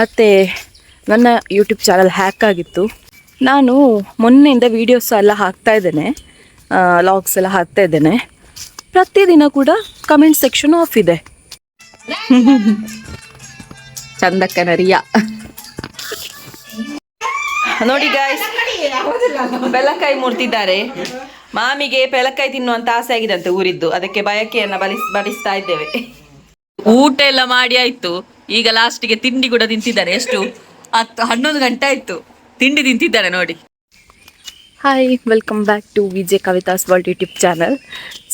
ಮತ್ತು ನನ್ನ YouTube channel hack ಆಗಿತ್ತು. ನಾನು ಮೊನ್ನೆಯಿಂದ ವೀಡಿಯೋಸ್ ಎಲ್ಲ ಹಾಕ್ತಾ ಇದ್ದೇನೆ. ಲಾಗ್ಸ್ ಎಲ್ಲ ಹಾಕ್ತಾ ಇದ್ದೇನೆ. ಪ್ರತಿದಿನ ಕೂಡ ಕಮೆಂಟ್ ಸೆಕ್ಷನ್ ಆಫ್ ಇದೆ. ಚಂದಕ್ಕನ ರಿಯಾ ನೋಡಿ ಗಾಯ್ಸ್ ಬೆಲ್ಲಕಾಯಿ ಮೂರ್ತಿದ್ದಾರೆ ಮಾಮಿಗೆ ಬೆಲಕಾಯಿ ತಿನ್ನುವಂತ ಆಸೆ ಆಗಿದಂತೆ ಊರಿದ್ದು. ಅದಕ್ಕೆ ಬಯಕೆಯನ್ನ ಬಲಿಸ್ ಬಡಿಸ್ತಾ ಇದ್ದೇವೆ. ಊಟ ಎಲ್ಲ ಮಾಡಿ ಆಯ್ತು. ಈಗ ಲಾಸ್ಟಿಗೆ ತಿಂಡಿ ಕೂಡ ತಿಂತಿದ್ದಾರೆ. ಎಷ್ಟು? ಹತ್ತು, ಹನ್ನೊಂದು ಗಂಟೆ ಆಯ್ತು. ತಿಂಡಿ ತಿಂತಿದ್ದಾರೆ ನೋಡಿ. Hi welcome back to VJ Kavitha's world YouTube channel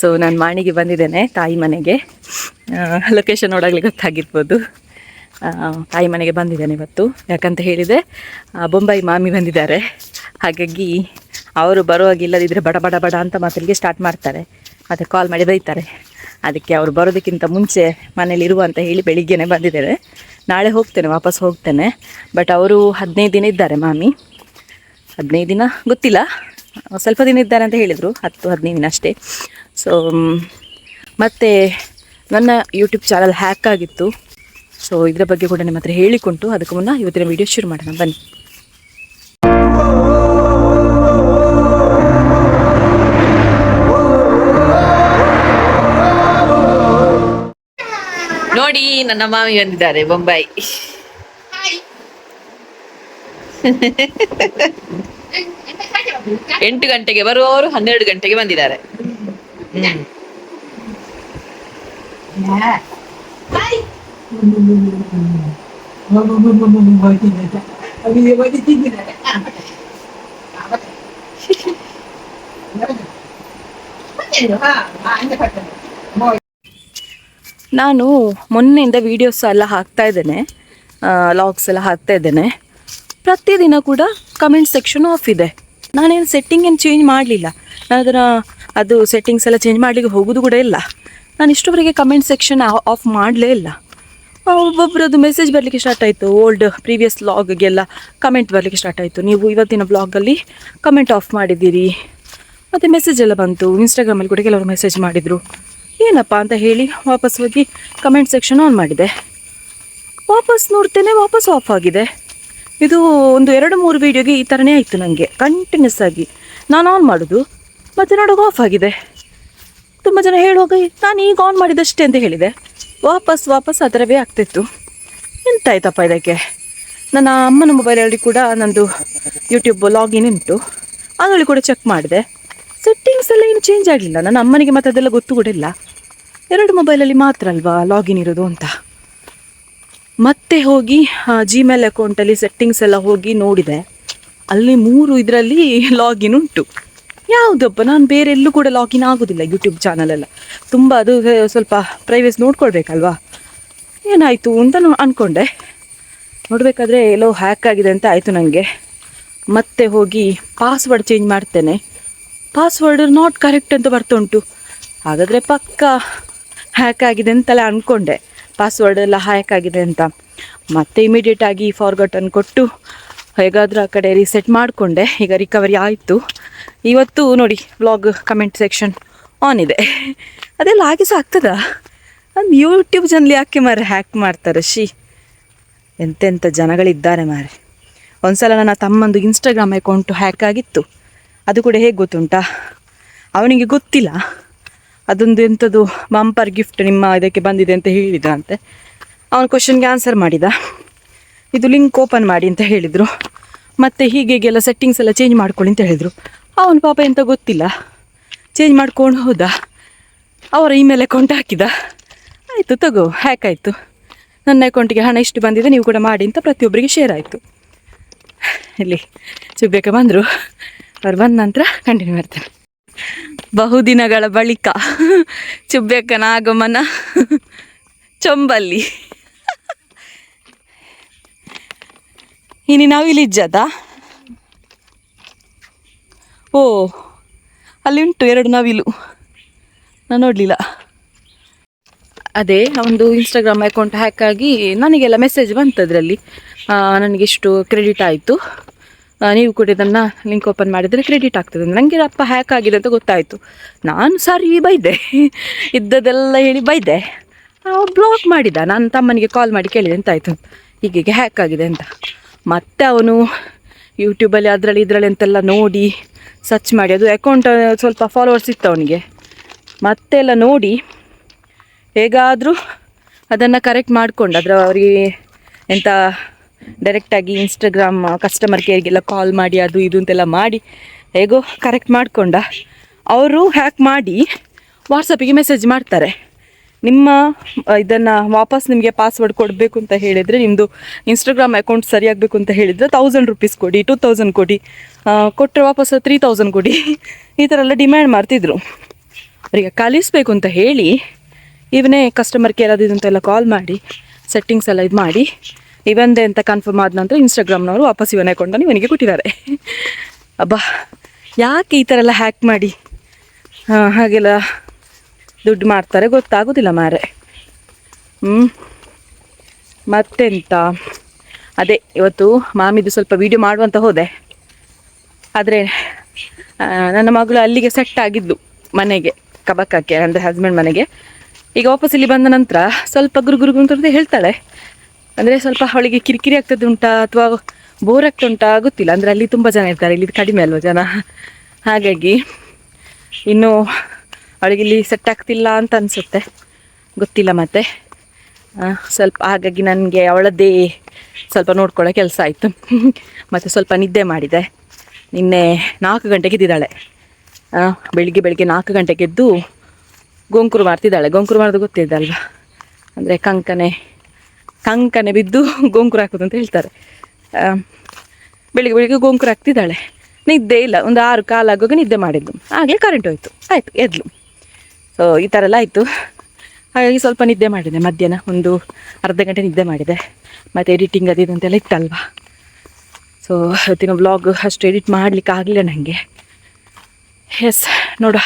so ನಾನು ಮಾಣಿಗೆ ಬಂದಿದ್ದೇನೆ, ತಾಯಿ ಮನೆಗೆ. ಲೊಕೇಶನ್ ನೋಡಾಗಲಿ ಗೊತ್ತಾಗಿರ್ಬೋದು. ತಾಯಿ ಮನೆಗೆ ಬಂದಿದ್ದೇನೆ ಇವತ್ತು. ಯಾಕಂತ ಹೇಳಿದರೆ ಬೊಂಬೈ ಮಾಮಿ ಬಂದಿದ್ದಾರೆ. ಹಾಗಾಗಿ ಅವರು ಬರುವಾಗ ಇಲ್ಲದಿದ್ದರೆ ಬಡ ಬಡ ಬಡ ಅಂತ ಮಾತಲ್ಲಿಗೆ ಸ್ಟಾರ್ಟ್ ಮಾಡ್ತಾರೆ. ಅದಕ್ಕೆ ಕಾಲ್ ಮಾಡಿ ಬೈತಾರೆ. ಅದಕ್ಕೆ ಅವರು ಬರೋದಕ್ಕಿಂತ ಮುಂಚೆ ಮನೇಲಿ ಇರುವ ಅಂತ ಹೇಳಿ ಬೆಳಿಗ್ಗೆನೆ ಬಂದಿದ್ದಾರೆ. ನಾಳೆ ಹೋಗ್ತೇನೆ, ವಾಪಸ್ ಹೋಗ್ತೇನೆ. ಬಟ್ ಅವರು ಹದಿನೈದು ದಿನ ಇದ್ದಾರೆ ಮಾಮಿ. ಹದಿನೈದು ದಿನ ಗೊತ್ತಿಲ್ಲ. ಸ್ವಲ್ಪ ದಿನ ಇದ್ದಾರೆ ಅಂತ ಹೇಳಿದರು, ಹತ್ತು, ಹದಿನೈದು ದಿನ ಅಷ್ಟೇ. ಸೊ ಮತ್ತು ನನ್ನ ಯೂಟ್ಯೂಬ್ ಚಾನಲ್ ಹ್ಯಾಕ್ ಆಗಿತ್ತು. ಸೊ ಇದರ ಬಗ್ಗೆ ಕೂಡ ನಿಮ್ಮ ಹತ್ರ ಹೇಳಿಕೊಂಡು ಅದಕ್ಕೆ ಮುನ್ನ ಇವತ್ತಿನ ವಿಡಿಯೋ ಶುರು ಮಾಡೋಣ. ಬನ್ನಿ. ನೋಡಿ ನನ್ನ ಮಾಮಿ ಬಂದಿದ್ದಾರೆ ಬೊಂಬಾಯಿ ಎಂಟು ಗಂಟೆಗೆ ಬರುವವರು ಹನ್ನೆರಡು ಗಂಟೆಗೆ ಬಂದಿದ್ದಾರೆ ಹ್ಮ್. ನಾನು ಮೊನ್ನೆಯಿಂದ ವೀಡಿಯೋಸ್ ಎಲ್ಲ ಹಾಕ್ತಾ ಇದ್ದೇನೆ ಲಾಗ್ಸ್ ಎಲ್ಲ ಹಾಕ್ತಾ ಇದ್ದೇನೆ. ಪ್ರತಿದಿನ ಕೂಡ ಕಮೆಂಟ್ ಸೆಕ್ಷನ್ ಆಫ್ ಇದೆ. ನಾನೇನು ಸೆಟ್ಟಿಂಗ್ ಏನು ಚೇಂಜ್ ಮಾಡಲಿಲ್ಲ. ನಾನು ಅದನ್ನು ಅದು ಸೆಟ್ಟಿಂಗ್ಸ್ ಎಲ್ಲ ಚೇಂಜ್ ಮಾಡಲಿಕ್ಕೆ ಹೋಗೋದು ಕೂಡ ಇಲ್ಲ. ನಾನು ಇಷ್ಟೊವರೆಗೆ ಕಮೆಂಟ್ ಸೆಕ್ಷನ್ ಆಫ್ ಮಾಡಲೇ ಇಲ್ಲ. ಒಬ್ಬೊಬ್ಬರದ್ದು ಮೆಸೇಜ್ ಬರಲಿಕ್ಕೆ ಸ್ಟಾರ್ಟ್ ಆಯಿತು. ಓಲ್ಡ್ ಪ್ರೀವಿಯಸ್ ಲಾಗ್ಗೆಲ್ಲ ಕಮೆಂಟ್ ಬರಲಿಕ್ಕೆ ಸ್ಟಾರ್ಟ್ ಆಯಿತು. ನೀವು ಇವತ್ತಿನ ಬ್ಲಾಗಲ್ಲಿ ಕಮೆಂಟ್ ಆಫ್ ಮಾಡಿದ್ದೀರಿ. ಮತ್ತು ಮೆಸೇಜ್ ಎಲ್ಲ ಬಂತು. ಇನ್ಸ್ಟಾಗ್ರಾಮಲ್ಲಿ ಕೂಡ ಕೆಲವರು ಮೆಸೇಜ್ ಮಾಡಿದರು. ಏನಪ್ಪ ಅಂತ ಹೇಳಿ ವಾಪಸ್ ಹೋಗಿ ಕಮೆಂಟ್ ಸೆಕ್ಷನ್ ಆನ್ ಮಾಡಿದೆ. ವಾಪಸ್ ನೋಡ್ತೇನೆ, ವಾಪಸ್ ಆಫ್ ಆಗಿದೆ. ಇದು ಒಂದು ಎರಡು ಮೂರು ವೀಡಿಯೋಗೆ ಈ ಥರನೇ ಆಯಿತು ನನಗೆ ಕಂಟಿನ್ಯೂಸ್ ಆಗಿ. ನಾನು ಆನ್ ಮಾಡೋದು, ಮತ್ತು ನೋಡೋಕೆ ಆಫ್ ಆಗಿದೆ. ತುಂಬ ಜನ ಹೇಳುವಾಗ ನಾನು ಈಗ ಆನ್ ಮಾಡಿದಷ್ಟೇ ಅಂತ ಹೇಳಿದೆ. ವಾಪಸ್ ವಾಪಸ್ ಆ ಥರವೇ ಆಗ್ತಿತ್ತು. ಎಂತಾಯ್ತಪ್ಪ ಇದಕ್ಕೆ? ನನ್ನ ಅಮ್ಮನ ಮೊಬೈಲಲ್ಲಿ ಕೂಡ ನಂದು ಯೂಟ್ಯೂಬ್ ಲಾಗಿನ್ ಉಂಟು. ಅದರಲ್ಲಿ ಕೂಡ ಚೆಕ್ ಮಾಡಿದೆ. ಸೆಟ್ಟಿಂಗ್ಸ್ ಎಲ್ಲ ಏನು ಚೇಂಜ್ ಆಗಲಿಲ್ಲ. ನನ್ನ ಅಮ್ಮನಿಗೆ ಮತ್ತೆ ಅದೆಲ್ಲ ಗೊತ್ತು ಕೂಡ ಇಲ್ಲ. ಎರಡು ಮೊಬೈಲಲ್ಲಿ ಮಾತ್ರ ಅಲ್ವಾ ಲಾಗಿನ್ ಇರೋದು ಅಂತ. ಮತ್ತೆ ಹೋಗಿ ಜಿಮೇಲ್ ಅಕೌಂಟಲ್ಲಿ ಸೆಟ್ಟಿಂಗ್ಸ್ ಎಲ್ಲ ಹೋಗಿ ನೋಡಿದೆ. ಅಲ್ಲಿ ಮೂರು ಇದರಲ್ಲಿ ಲಾಗಿನ್ ಉಂಟು. ಯಾವುದಪ್ಪ ನಾನು ಬೇರೆ ಎಲ್ಲೂ ಕೂಡ ಲಾಗಿನ್ ಆಗೋದಿಲ್ಲ ಯೂಟ್ಯೂಬ್ ಚಾನಲೆಲ್ಲ ತುಂಬ ಅದು ಸ್ವಲ್ಪ ಪ್ರೈವೇಸ್ ನೋಡ್ಕೊಳ್ಬೇಕಲ್ವಾ? ಏನಾಯಿತು ಅಂತ ಅಂದ್ಕೊಂಡೆ ನೋಡಬೇಕಾದ್ರೆ ಎಲ್ಲೋ ಹ್ಯಾಕ್ ಆಗಿದೆ ಅಂತ ಆಯಿತು ನನಗೆ ಮತ್ತೆ ಹೋಗಿ ಪಾಸ್ವರ್ಡ್ ಚೇಂಜ್ ಮಾಡ್ತೇನೆ. ಪಾಸ್ವರ್ಡ್ ನಾಟ್ ಕರೆಕ್ಟ್ ಅಂತ ಬರ್ತಾ ಉಂಟು. ಹಾಗಾದರೆ ಪಕ್ಕ ಹ್ಯಾಕ್ ಆಗಿದೆ ಅಂತಲೇ ಅಂದ್ಕೊಂಡೆ ಪಾಸ್ವರ್ಡ್ ಎಲ್ಲ ಹ್ಯಾಕ್ ಆಗಿದೆ ಅಂತ. ಮತ್ತೆ ಇಮಿಡಿಯೇಟ್ ಆಗಿ ಫಾರ್ಗಟನ್ ಕೊಟ್ಟು ಹೇಗಾದರೂ ಆ ಕಡೆ ರೀಸೆಟ್ ಮಾಡಿಕೊಂಡೆ. ಈಗ ರಿಕವರಿ ಆಯಿತು. ಇವತ್ತು ನೋಡಿ ವ್ಲಾಗ್ ಕಮೆಂಟ್ ಸೆಕ್ಷನ್ ಆನ್ ಇದೆ. ಅದೆಲ್ಲ ಹಾಗೆ ಸಹ ಆಗ್ತದಾ? ಒಂದು ಯೂಟ್ಯೂಬ್ ಜನಲ್ಲಿ ಯಾಕೆ ಮಾರೆ ಹ್ಯಾಕ್ ಮಾಡ್ತಾರೆ? ಶಿ ಎಂತೆಂಥ ಜನಗಳಿದ್ದಾರೆ ಮಾರೆ ಒಂದ್ಸಲ ನನ್ನ ತಮ್ಮಂದು ಇನ್ಸ್ಟಾಗ್ರಾಮ್ ಅಕೌಂಟು ಹ್ಯಾಕ್ ಆಗಿತ್ತು. ಅದು ಕೂಡ ಹೇಗೆ ಗೊತ್ತುಂಟಾ? ಅವನಿಗೆ ಗೊತ್ತಿಲ್ಲ. ಅದೊಂದು ಎಂಥದ್ದು ಬಂಪರ್ ಗಿಫ್ಟ್ ನಿಮ್ಮ ಇದಕ್ಕೆ ಬಂದಿದೆ ಅಂತ ಹೇಳಿದ ಅಂತೆ. ಅವನ ಕ್ವಶನ್ಗೆ ಆನ್ಸರ್ ಮಾಡಿದ. ಇದು ಲಿಂಕ್ ಓಪನ್ ಮಾಡಿ ಅಂತ ಹೇಳಿದರು. ಮತ್ತು ಹೀಗೆಲ್ಲ ಸೆಟ್ಟಿಂಗ್ಸ್ ಎಲ್ಲ ಚೇಂಜ್ ಮಾಡ್ಕೊಳ್ಳಿ ಅಂತ ಹೇಳಿದರು. ಅವನ ಪಾಪ ಎಂತ ಗೊತ್ತಿಲ್ಲ. ಚೇಂಜ್ ಮಾಡ್ಕೊಂಡು ಹೋದ. ಅವರ ಇಮೇಲ್ ಅಕೌಂಟ್ ಹಾಕಿದ. ಆಯಿತು ತಗೋ ಹ್ಯಾಕ್ ಆಯಿತು. ನನ್ನ ಅಕೌಂಟಿಗೆ ಹಣ ಇಷ್ಟು ಬಂದಿದೆ, ನೀವು ಕೂಡ ಮಾಡಿ ಅಂತ ಪ್ರತಿಯೊಬ್ಬರಿಗೆ ಶೇರ್ ಆಯಿತು. ಇಲ್ಲಿ ಸುಬ್ಬೇಕ ಬಂದರು. ಅವ್ರು ಬಂದ ನಂತರ ಕಂಟಿನ್ಯೂ ಮಾಡ್ತೇನೆ. ಬಹುದಿನಗಳ ಬಳಿಕ ಚುಬ್ಬೆಕ್ಕನ ಆಗಮನ ಚೊಂಬಲ್ಲಿ. ಇನ್ನು ನಾವು ಇಜ್ಜದ? ಓ, ಅಲ್ಲಿ ಉಂಟು ಎರಡು ನವಿಲು. ನಾನು ನೋಡಲಿಲ್ಲ. ಅದೇ, ಒಂದು ಇನ್ಸ್ಟಾಗ್ರಾಮ್ ಅಕೌಂಟ್ ಹ್ಯಾಕ್ ಆಗಿ ನನಗೆಲ್ಲ ಮೆಸೇಜ್ ಬಂತು ಅದರಲ್ಲಿ ನನಗೆ ಇಷ್ಟು ಕ್ರೆಡಿಟ್ ಆಯಿತು. ನೀವು ಕೂಡ ಇದನ್ನು ಲಿಂಕ್ ಓಪನ್ ಮಾಡಿದರೆ ಕ್ರೆಡಿಟ್ ಆಗ್ತದೆ ನನಗೆ ಅಪ್ಪ ಹ್ಯಾಕ್ ಆಗಿದೆ ಅಂತ ಗೊತ್ತಾಯಿತು. ನಾನು ಸರಿ ಬೈದೆ. ಇದ್ದದೆಲ್ಲ ಹೇಳಿ ಬೈದೆ. ಬ್ಲಾಕ್ ಮಾಡಿದ. ನಾನು ತಮ್ಮನಿಗೆ ಕಾಲ್ ಮಾಡಿ ಕೇಳಿದೆ ಎಂತಾಯಿತು ಹೀಗೆ ಹ್ಯಾಕ್ ಆಗಿದೆ ಅಂತ. ಮತ್ತೆ ಅವನು ಯೂಟ್ಯೂಬಲ್ಲಿ ಅದರಲ್ಲಿ ಇದರಲ್ಲಿ ಅಂತೆಲ್ಲ ನೋಡಿ ಸರ್ಚ್ ಮಾಡಿ. ಅದು ಅಕೌಂಟ್ ಸ್ವಲ್ಪ ಫಾಲೋವರ್ಸ್ ಇತ್ತು ಅವನಿಗೆ. ಮತ್ತೆಲ್ಲ ನೋಡಿ ಹೇಗಾದರೂ ಅದನ್ನು ಕರೆಕ್ಟ್ ಮಾಡಿಕೊಂಡು ಅದರ ಅವರಿಗೆ ಎಂಥ ಡೈರೆಕ್ಟಾಗಿ ಇನ್ಸ್ಟಾಗ್ರಾಮ್ ಕಸ್ಟಮರ್ ಕೇರ್ಗೆಲ್ಲ ಕಾಲ್ ಮಾಡಿ, ಅದು ಇದು ಅಂತೆಲ್ಲ ಮಾಡಿ, ಹೇಗೋ ಕರೆಕ್ಟ್ ಮಾಡಿಕೊಂಡ. ಅವರು ಹ್ಯಾಕ್ ಮಾಡಿ ವಾಟ್ಸಪ್ಪಿಗೆ ಮೆಸೇಜ್ ಮಾಡ್ತಾರೆ. ನಿಮ್ಮ, ಇದನ್ನು ವಾಪಸ್ ನಿಮಗೆ ಪಾಸ್ವರ್ಡ್ ಕೊಡಬೇಕು ಅಂತ ಹೇಳಿದರೆ ನಿಮ್ಮದು ಇನ್ಸ್ಟಾಗ್ರಾಮ್ ಅಕೌಂಟ್ ಸರಿಯಾಗಬೇಕು ಅಂತ ಹೇಳಿದರೆ ತೌಸಂಡ್ ರುಪೀಸ್ ಕೊಡಿ ಟೂ ತೌಸಂಡ್ ಕೊಡಿ. ಕೊಟ್ಟರೆ ವಾಪಸ್ ತ್ರೀ ತೌಸಂಡ್ ಕೊಡಿ. ಈ ಥರ ಎಲ್ಲ ಡಿಮ್ಯಾಂಡ್ ಮಾಡ್ತಿದ್ರು. ಅವರಿಗೆ ಕಲಿಸ್ಬೇಕು ಅಂತ ಹೇಳಿ, ಇವನೇ ಕಸ್ಟಮರ್ ಕೇರ್ ಅದು ಇದು ಅಂತೆಲ್ಲ ಕಾಲ್ ಮಾಡಿ ಸೆಟ್ಟಿಂಗ್ಸ್ ಎಲ್ಲ ಇದು ಮಾಡಿ ಇವಂದೇ ಅಂತ ಕನ್ಫರ್ಮ್ ಆದ ನಂತರ ಇನ್ಸ್ಟಾಗ್ರಾಮ್ನವರು ವಾಪಸ್ ಇವನೇ ಕೊಂಡನು ಇವನಿಗೆ ಕೊಟ್ಟಿದ್ದಾರೆ. ಅಬ್ಬಾ, ಯಾಕೆ ಈ ಥರ ಎಲ್ಲ ಹ್ಯಾಕ್ ಮಾಡಿ? ಹಾಗೆಲ್ಲ ದುಡ್ಡು ಮಾಡ್ತಾರೆ, ಗೊತ್ತಾಗೋದಿಲ್ಲ ಮಾರೆ ಹ್ಞೂ ಮತ್ತೆಂತ? ಅದೇ, ಇವತ್ತು ಮಾಮಿದು ಸ್ವಲ್ಪ ವೀಡಿಯೋ ಮಾಡುವಂತ ಹೋದೆ. ಆದರೆ ನನ್ನ ಮಗಳು ಅಲ್ಲಿಗೆ ಸೆಟ್ ಆಗಿದ್ಲು, ಮನೆಗೆ, ಕಬಕ್ಕಕ್ಕೆ, ಅಂದರೆ ಹಸ್ಬೆಂಡ್ ಮನೆಗೆ. ಈಗ ವಾಪಸ್ ಇಲ್ಲಿ ಬಂದ ನಂತರ ಸ್ವಲ್ಪ ಗುರು ಅಂತ ಹೇಳ್ತಾಳೆ. ಅಂದರೆ ಸ್ವಲ್ಪ ಅವಳಿಗೆ ಕಿರಿಕಿರಿ ಆಗ್ತದೆ ಉಂಟಾ ಅಥವಾ ಬೋರ್ ಆಗ್ತಾ ಉಂಟಾ ಗೊತ್ತಿಲ್ಲ. ಅಂದರೆ ಅಲ್ಲಿ ತುಂಬ ಜನ ಇರ್ತಾರೆ. ಇಲ್ಲಿ ಕಡಿಮೆ ಅಲ್ವಾ ಜನ? ಹಾಗಾಗಿ ಇನ್ನು ಅವಳಿಗೆ ಇಲ್ಲಿ ಸೆಟ್ ಆಗ್ತಿಲ್ಲ ಅಂತ ಅನಿಸುತ್ತೆ. ಗೊತ್ತಿಲ್ಲ ಮತ್ತೆ. ಸ್ವಲ್ಪ ಹಾಗಾಗಿ ನನಗೆ ಅವಳದ್ದೇ ಸ್ವಲ್ಪ ನೋಡ್ಕೊಳ್ಳೋ ಕೆಲಸ ಆಯಿತು. ಮತ್ತು ಸ್ವಲ್ಪ ನಿದ್ದೆ ಮಾಡಿದೆ. ನಿನ್ನೆ ನಾಲ್ಕು ಗಂಟೆಗೆ ಎದ್ದಿದ್ದಾಳೆ. ಬೆಳಿಗ್ಗೆ ಬೆಳಿಗ್ಗೆ ನಾಲ್ಕು ಗಂಟೆಗೆ ಎದ್ದು ಗೋಂಕುರು ಮಾಡ್ತಿದ್ದಾಳೆ ಗೋಂಕುರು ಮಾಡೋದು ಗೊತ್ತಿದ್ದಲ್ವಾ ಅಂದರೆ ಕಂಕನೆ ಕಂಕನೆ ಬಿದ್ದು ಗೋಂಕುರ ಹಾಕೋದು ಅಂತ ಹೇಳ್ತಾರೆ. ಬೆಳಿಗ್ಗೆ ಬೆಳಿಗ್ಗೆ ಗೋಂಕುರ ಹಾಕ್ತಿದ್ದಾಳೆ. ನಿದ್ದೆ ಇಲ್ಲ. ಒಂದು ಆರು ಕಾಲಾಗುವಾಗ ನಿದ್ದೆ ಮಾಡಿದ್ದು ಆಗಲೇ ಕರೆಂಟ್ ಹೋಯ್ತು. ಆಯಿತು, ಎದ್ಲು. ಸೊ ಈ ಥರ ಎಲ್ಲ ಆಯಿತು. ಹಾಗಾಗಿ ಸ್ವಲ್ಪ ನಿದ್ದೆ ಮಾಡಿದೆ. ಮಧ್ಯಾಹ್ನ ಒಂದು ಅರ್ಧ ಗಂಟೆ ನಿದ್ದೆ ಮಾಡಿದೆ. ಮತ್ತು ಎಡಿಟಿಂಗ್ ಅದು ಇದು ಅಂತೆಲ್ಲ ಇತ್ತಲ್ವಾ? ಸೊ ಇವತ್ತಿನ ವ್ಲಾಗ್ ಅಷ್ಟು ಎಡಿಟ್ ಮಾಡಲಿಕ್ಕೆ ಆಗಲಿಲ್ಲ ನನಗೆ ಎಸ್ ನೋಡುವ.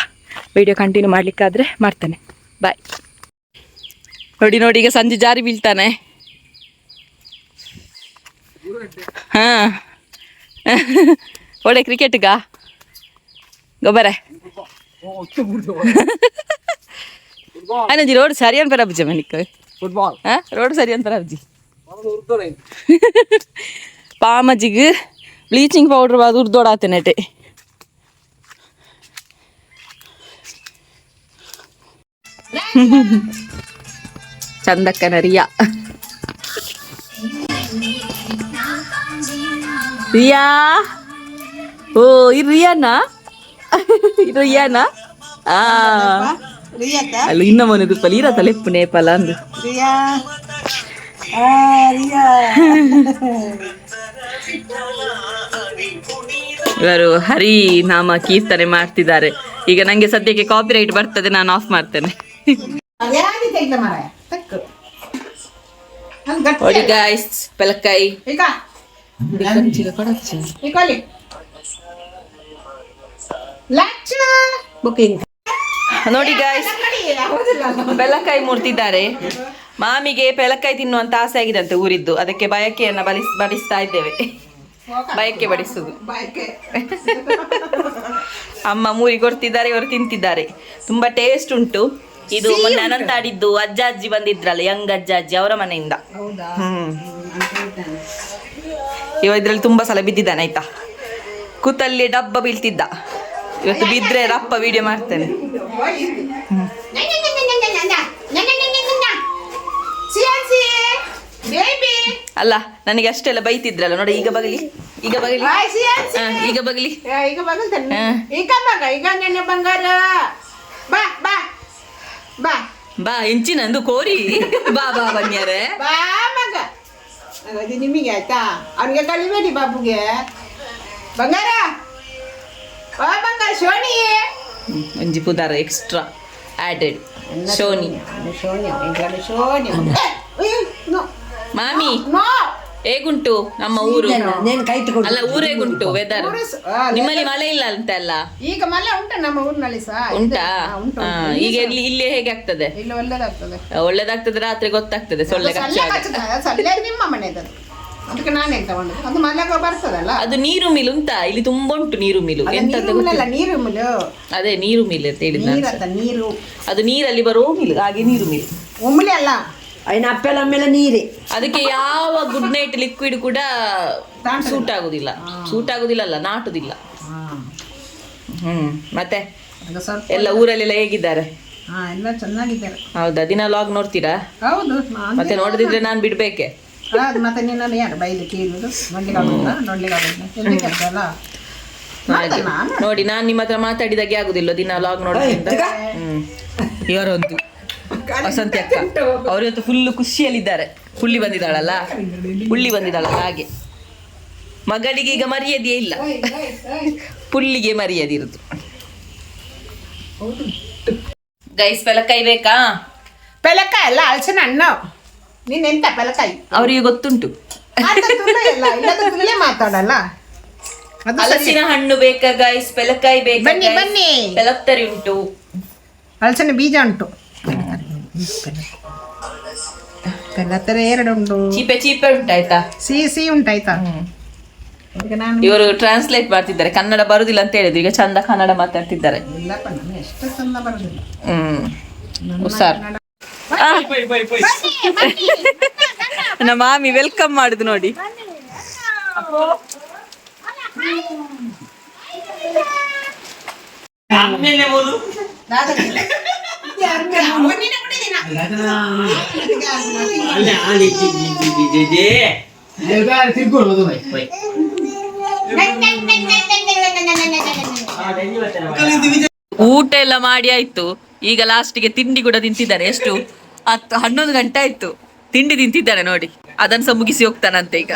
ವಿಡಿಯೋ ಕಂಟಿನ್ಯೂ ಮಾಡಲಿಕ್ಕಾದರೆ ಮಾಡ್ತೇನೆ. ಬಾಯ್ ನೋಡಿ ನೋಡಿ, ಈಗ ಸಂಜೆ ಜಾರಿ ಬೀಳ್ತಾನೆ. ಹಾಂ ಒಳ್ಳೆ ಕ್ರಿಕೆಟ್ಗಾ ಗೊಬ್ಬರ ಅನಜಿ ರೋಡ್ ಸರಿ ಅನ್ಪರ ಅಬ್ಜಿ ಮನಿಕ್ ಫುಟ್ಬಾಲ್ ಹಾಂ ರೋಡ್ ಸರಿ ಅಂತಾರ ಅಬ್ಜಿ ಉರ್ದೋಡೆ ಪಾಮಜ್ಜಿಗೆ ಬ್ಲೀಚಿಂಗ್ ಪೌಡ್ರ್ ಅದು ಉರ್ದೋಡಾತೆ ನೆಟೆ ಚಂದಕ್ಕನ ರಿಯಾ? ಓ ಇದು ರಿಯಾನಾ? ಇದು ರಿಯಾನಾ? ಆ. ಅಲ್ಲಿ ಇನ್ನ ಮನೆದು ಪಲೀರ ತಲೆಪ್ಪು ನೇಪಾಲ ಅಂದು ಇವರು ಹರಿ ನಾಮ ಕೀರ್ತನೆ ಮಾಡ್ತಿದ್ದಾರೆ. ಈಗ ನಂಗೆ ಸದ್ಯಕ್ಕೆ ಕಾಪಿ ರೈಟ್ ಬರ್ತದೆ ನಾನು ಆಫ್ ಮಾಡ್ತೇನೆ. ಹೊಡಿ ಗಾಯ್ಸ್ ಪೆಲಕಾಯಿ. ಬುಕಿಂಗ್ ನೋಡಿ ಗಾಯ್ಸ್ ಬೆಲಕಾಯಿ ಮುರ್ತಿದ್ದಾರೆ ಮಾಮಿಗೆ ಬೆಲಕಾಯಿ ತಿನ್ನುವಂತ ಆಸೆ ಆಗಿದಂತೆ ಊರಿದ್ದು. ಅದಕ್ಕೆ ಬಯಕೆಯನ್ನ ಬಲಿಸ್ ಬಡಿಸ್ತಾ ಇದ್ದೇವೆ. ಬಯಕೆ ಬಡಿಸುದು ಅಮ್ಮ ಮೂರಿ ಕೊಡ್ತಿದ್ದಾರೆ ಇವರು ತಿಂತಿದ್ದಾರೆ. ತುಂಬಾ ಟೇಸ್ಟ್ ಉಂಟು. ಇದು ಮೊನ್ನೆ ಅನಂತ ಆಡಿದ್ದು ಅಜ್ಜ ಅಜ್ಜಿ ಬಂದಿದ್ರಲ್ಲ ಯಂಗ್ ಅಜ್ಜ ಅಜ್ಜಿ ಅವರ ಮನೆಯಿಂದ. ಹೌದಾ? ಹ್ಮ್. ಇವ ಇದ್ರಲ್ಲಿ ತುಂಬಾ ಸಲ ಬಿದ್ದಿದ್ದಾನೆ ಆಯ್ತಾ? ಕೂತಲ್ಲಿ ಡಬ್ಬ ಬೀಳ್ತಿದ್ದ. ಇವತ್ತು ಬಿದ್ರೆ ರಪ್ಪ ವಿಡಿಯೋ ಮಾಡ್ತೇನೆ. ಅಲ್ಲ ನನಗೆ ಅಷ್ಟೆಲ್ಲ ಬೈತಿದ್ರಲ್ಲ ನೋಡಿ ಈಗ ಬಗಲಿ ಈಗ ಬಗಲಿ. ಈಗ ಬಗಲಿ. ಈಗ ಬಾ ಬಾ ಬಾ. ಬಾ ಹೆಂಚಿನಂದು ಕೋರಿ. ಬಾ ಬಾ ಬನ್ಯಾರೆ ಬಾ. ಮಗ ಅದು ನಿಮಗೆ ಆಯ್ತಾ ಅವನಿಗೆ ಕಳಿಬೇಡಿ ಬಾಬುಗೆ ಬಂಗಾರ ಬಾ ಬಂಗಾರ ಶೋನಿ ಒಂಜಿ ಪುದಾರ ಎಕ್ಸ್ಟ್ರಾ ಆಡೆಡ್ ಶೋನಿ ಶೋನಿ ಶೋನಿ ನೋ ಮಾಮಿ ನೋ ಹೇಗುಂಟು ನಮ್ಮ ಊರು. నేను ಕೈ ಅಲ್ಲ ಊರು ಹೇಗುಂಟು ವೆದರ್ ನಿಮ್ಮಲ್ಲಿ ಮಳೆ ಇಲ್ಲ ಅಂತ ಅಲ್ಲ? ಈಗ ಮಳೆ ಉಂಟ ನಮ್ಮ ಊರಿನಲ್ಲಿ ಸಹ. ಉಂಟಾ? ಹಾ, ಈಗ ಇಲ್ಲಿ ಇಲ್ಲಿ ಹೇಗೆ ಆಗ್ತದೆ? ಇಲ್ಲಿ ಒಳ್ಳೇದಾಗ್ತದೆ. ಒಳ್ಳೇದಾಗ್ತದೆ ರಾತ್ರಿ ಗೊತ್ತಾಗ್ತದೆ ಸೊಳ್ಳೆ ಸೊಳ್ಳೆ ಕಚ್ಚುವಾಗ ಕಚ್ಚುತ್ತೆ. ಸೊಳ್ಳೆ ನಿಮ್ಮ ಮನೆ ಅದಕ್ಕೆ ನಾನೇ ತಗೊಂಡು ಅದು ಮನೆಗೆ ಬರ್ತದಲ್ಲ ಅದು ನೀರು ಮಿಲ್ ಉಂಟಾ? ಇಲ್ಲಿ ತುಂಬಾ ಉಂಟು ನೀರು ಮಿಲು. ಅದು ಎಂತದ್ದು ನೀರು ಮುಲು ಅದೇ ನೀರು ಮಿಲ್ ಅಂತ ಹೇಳಿದ್ ನಾನು ನೀರತ್ತ ನೀರು. ಅದು ನೀರಲ್ಲಿ ಬರೋ ಮಿಲ್ ಹಾಗೆ ನೀರು ಮಿಲ್. ಒಮ್ಮೆ ಅಲ್ಲ. ಇನ್ನು ಅಪ್ಪೆಲ್ಲ ನೀರೆ. ಅದಕ್ಕೆ ಯಾವ ಗುಡ್ ನೈಟ್ ಲಿಕ್ವಿಡ್ ಕೂಡ ಸೂಟ್ ಆಗುದಿಲ್ಲ. ಸೂಟ್ ಆಗುದಿಲ್ಲ ಅಲ್ಲ ನಾಟುದಿಲ್ಲ. ಹ್ಮ್ ಮತ್ತೆ? ಎಲ್ಲ ಊರಲ್ಲೆಲ್ಲ ಹೇಗಿದ್ದಾರೆ? ಎಲ್ಲ ಚೆನ್ನಾಗಿದ್ದಾರೆ. ಹೌದಾ? ದಿನ ಲಾಗ್ ನೋಡ್ತೀರಾ? ಹೌದು ಮತ್ತೆ ನೋಡದಿದ್ರೆ ನಾನು ಬಿಡ್ಬೇಕೆ? ಮತ್ತೆ ಯಾರು ನೋಡಿ ನಾನು ನಿಮ್ಮ ಹತ್ರ ಮಾತಾಡಿದಾಗೆ ಆಗುದಿಲ್ಲ ದಿನ ಲಾಗ್ ನೋಡೋದ್ರಿಂದ. ಇವರೊಂದು ವಸಂತಿ ಅಕ್ಕ. ಅವ್ರ ಇವತ್ತು ಫುಲ್ ಖುಷಿಯಲ್ಲಿದ್ದಾರೆ ಹುಳ್ಳಿ ಬಂದಿದ್ದಾಳಲ್ಲ? ಹುಳ್ಳಿ ಬಂದಿದ್ದಾಳಲ್ಲ ಹಾಗೆ. ಮಗಳಿಗೆ ಈಗ ಮರ್ಯಾದೆ ಇಲ್ಲ. ಪುಲ್ಲಿಗೆ ಮರ್ಯಾದೆ ಇರುದು. ಗೈಸ್ ಪೆಲಕಾಯಿ ಬೇಕಾ? ಪೆಲಕಾಯಿ ಅಲ್ಲ ಹಲಸಿನ ಹಣ್ಣು. ಎಂತ ಪೆಲಕಾಯಿ? ಅವರಿಗೆ ಗೊತ್ತುಂಟು. ಮಾತಾಡಲ್ಲ. ಹಲಸಿನ ಹಣ್ಣು ಬೇಕಾ ಗೈಸ್ ಪೆಲಕಾಯಿ ಬೇಕಾ ಬನ್ನಿ, ಬನ್ನಿ. ಪೆಲತ್ತರಿ ಉಂಟು. ಹಲಸಿನ ಬೀಜ ಉಂಟು. ಚೀಪೆ ಚೀಪೆ ಉಂಟಾಯ್ತಾ? ಸಿಹಿ ಸಿಹಿ ಉಂಟಾಯ್ತಾ? ಈಗ ನಾನು ಇವರು ಟ್ರಾನ್ಸ್ಲೇಟ್ ಮಾಡ್ತಿದ್ದಾರೆ. ಕನ್ನಡ ಬರುದಿಲ್ಲ ಅಂತ ಹೇಳಿದ್ರು. ಈಗ ಚಂದ ಕನ್ನಡ ಮಾತಾಡ್ತಿದ್ದಾರೆ. ಇಲ್ಲಪ್ಪ ನಾನು ಎಷ್ಟು ಚಂದ ಬರೋದಿಲ್ಲ. ಹ್ಮ್. ಹುಷಾರ್. ನಮ್ಮ ಮಾಮಿ ವೆಲ್ಕಮ್ ಮಾಡುದು ನೋಡಿ. ಊಟ ಎಲ್ಲ ಮಾಡಿ ಆಯ್ತು. ಈಗ ಲಾಸ್ಟಿಗೆ ತಿಂಡಿ ಕೂಡ ತಿಂತಿದ್ದಾರೆ. ಎಷ್ಟು? ಹತ್ತು, ಹನ್ನೊಂದು ಗಂಟೆ ಆಯ್ತು. ತಿಂಡಿ ತಿಂತಿದ್ದಾರೆ ನೋಡಿ. ಅದನ್ನ ಸಹ ಮುಗಿಸಿ ಹೋಗ್ತಾನಂತೆ ಈಗ.